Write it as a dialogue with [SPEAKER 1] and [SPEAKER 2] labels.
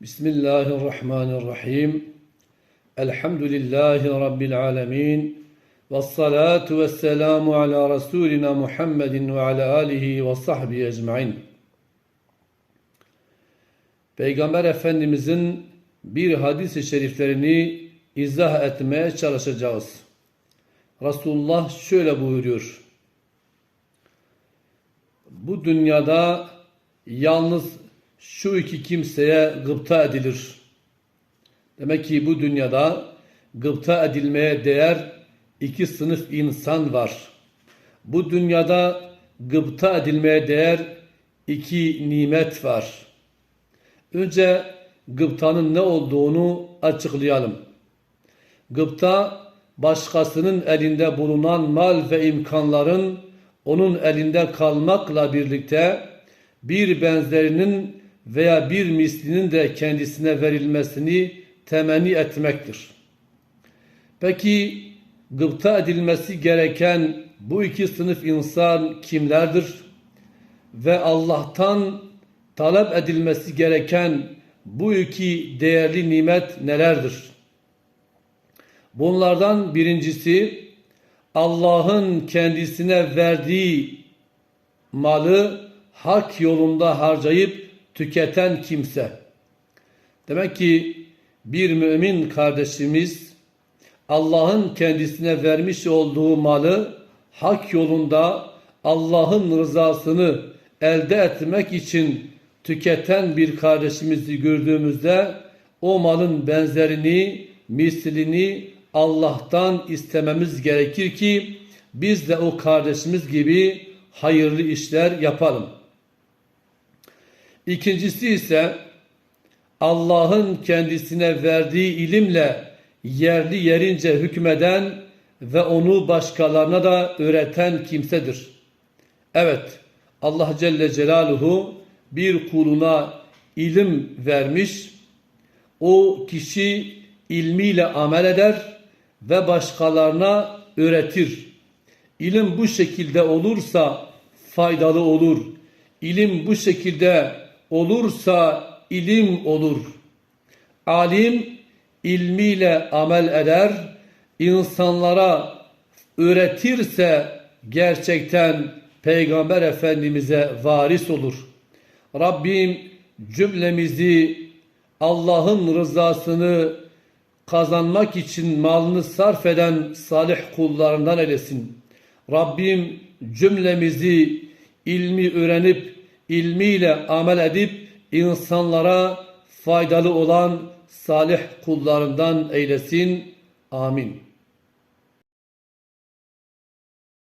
[SPEAKER 1] Bismillahirrahmanirrahim. Elhamdülillahi Rabbil alemin. Ve salatu ve selamu ala Resulina Muhammedin ve ala alihi ve sahbihi ecmain. Peygamber Efendimizin bir hadis-i şeriflerini izah etmeye çalışacağız. Resulullah şöyle buyuruyor. Bu dünyada yalnız şu iki kimseye gıpta edilir. Demek ki bu dünyada gıpta edilmeye değer iki sınıf insan var. Bu dünyada gıpta edilmeye değer iki nimet var. Önce gıptanın ne olduğunu açıklayalım. Gıpta başkasının elinde bulunan mal ve imkanların onun elinde kalmakla birlikte bir benzerinin veya bir mislinin de kendisine verilmesini temenni etmektir. Peki gıpta edilmesi gereken bu iki sınıf insan kimlerdir? Ve Allah'tan talep edilmesi gereken bu iki değerli nimet nelerdir? Bunlardan birincisi Allah'ın kendisine verdiği malı hak yolunda harcayıp tüketen kimse. Demek ki bir mümin kardeşimiz Allah'ın kendisine vermiş olduğu malı hak yolunda Allah'ın rızasını elde etmek için tüketen bir kardeşimizi gördüğümüzde o malın benzerini, mislini Allah'tan istememiz gerekir ki biz de o kardeşimiz gibi hayırlı işler yapalım. İkincisi ise Allah'ın kendisine verdiği ilimle yerli yerince hükmeden ve onu başkalarına da öğreten kimsedir. Evet, Allah Celle Celaluhu bir kuluna ilim vermiş, o kişi ilmiyle amel eder ve başkalarına öğretir. İlim bu şekilde olursa faydalı olur. İlim bu şekilde olursa ilim olur. Alim ilmiyle amel eder, insanlara öğretirse gerçekten Peygamber Efendimiz'e varis olur. Rabbim cümlemizi Allah'ın rızasını kazanmak için malını sarf eden salih kullarından eylesin. Rabbim cümlemizi ilmi öğrenip ilmiyle amel edip insanlara faydalı olan salih kullarından eylesin. Amin.